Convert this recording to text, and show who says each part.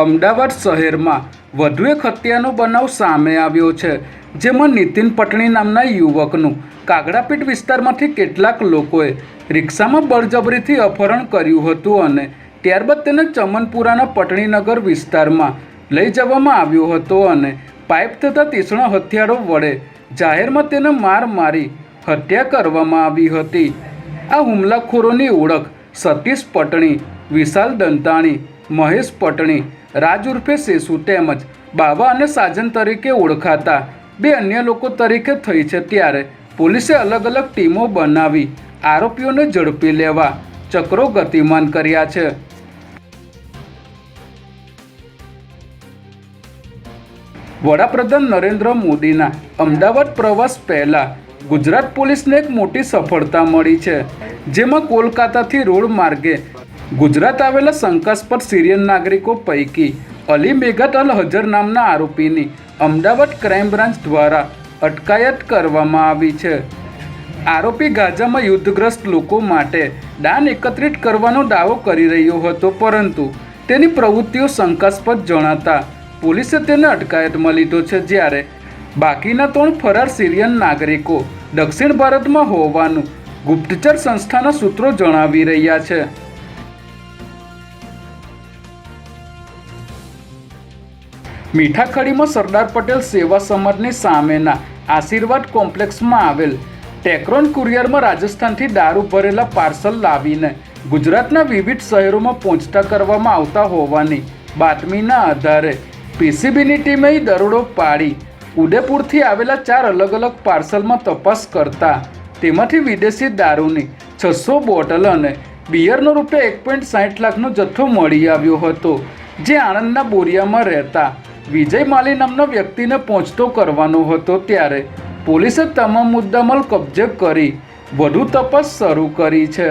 Speaker 1: અમદાવાદ શહેરમાં વધુ એક હત્યાનો બનાવ સામે આવ્યો છે, જેમાં નીતિન પટણી નામના યુવકનું કાગડાપીઠ વિસ્તારમાંથી કેટલાક લોકોએ રિક્ષામાં બળજબરીથી અપહરણ કર્યું હતું અને ત્યારબાદ તેને ચમનપુરાના પટણીનગર વિસ્તારમાં લઈ જવામાં આવ્યો હતો અને પાઇપ તથા તીક્ષ્ણ હથિયારો વડે જાહેરમાં તેને માર મારી હત્યા કરવામાં આવી હતી. આ હુમલાખોરોની ઓળખ સતીશ પટણી વિશાલ દંતાણી, મહેશ પટણી, રાજ ઉર્ફે સેસુ તેમજ બાવા અને સાજન તરીકે ઓળખાતા બે અન્ય લોકો તરીકે થઈ છે ત્યારે પોલીસે અલગ અલગ ટીમો બનાવી આરોપીઓને ઝડપી લેવા ચક્રો ગતિમાન કર્યા છે. વડાપ્રધાન નરેન્દ્ર મોદીના અમદાવાદ પ્રવાસ પહેલાં ગુજરાત પોલીસને એક મોટી સફળતા મળી છે, જેમાં કોલકાતાથી રોડ માર્ગે ગુજરાત આવેલા શંકાસ્પદ સિરિયન નાગરિકો પૈકી અલી મેઘત અલ હજર નામના આરોપીની અમદાવાદ ક્રાઇમ બ્રાન્ચ દ્વારા અટકાયત કરવામાં આવી છે. આરોપી ગાઝામાં યુદ્ધગ્રસ્ત લોકો માટે દાન એકત્રિત કરવાનો દાવો કરી રહ્યો હતો, પરંતુ તેની પ્રવૃત્તિઓ શંકાસ્પદ જણાતા પોલીસે તેને અટકાયતમાં લીધો છે, જ્યારે બાકીના ત્રણ ફરાર સિરિયન નાગરિકો દક્ષિણ ભારતમાં હોવાનું ગુપ્તચર સંસ્થાના સૂત્રો જણાવી રહ્યા છે. મીઠાખડીમાં સરદાર પટેલ સેવા સમાજની સામેના આશીર્વાદ કોમ્પ્લેક્સમાં આવેલ ટેક્રોન કુરિયરમાં રાજસ્થાનથી દારૂ ભરેલા પાર્સલ લાવીને ગુજરાતના વિવિધ શહેરોમાં પહોંચતા કરવામાં આવતા હોવાની બાતમીના આધારે પીસીબીની ટીમે દરોડો પાડી ઉદયપુરથી આવેલા ચાર અલગ અલગ પાર્સલમાં તપાસ કરતા તેમાંથી વિદેશી દારૂની છસો બોટલ અને બિયરનો રૂપિયા એક પોઈન્ટ સાઠ લાખનો જથ્થો મળી આવ્યો હતો, જે આણંદના બોરિયામાં રહેતા વિજય માલી નામના વ્યક્તિને પહોંચતો કરવાનો હતો ત્યારે પોલીસે તમામ મુદ્દામાલ કબજે કરી વધુ તપાસ શરૂ કરી છે.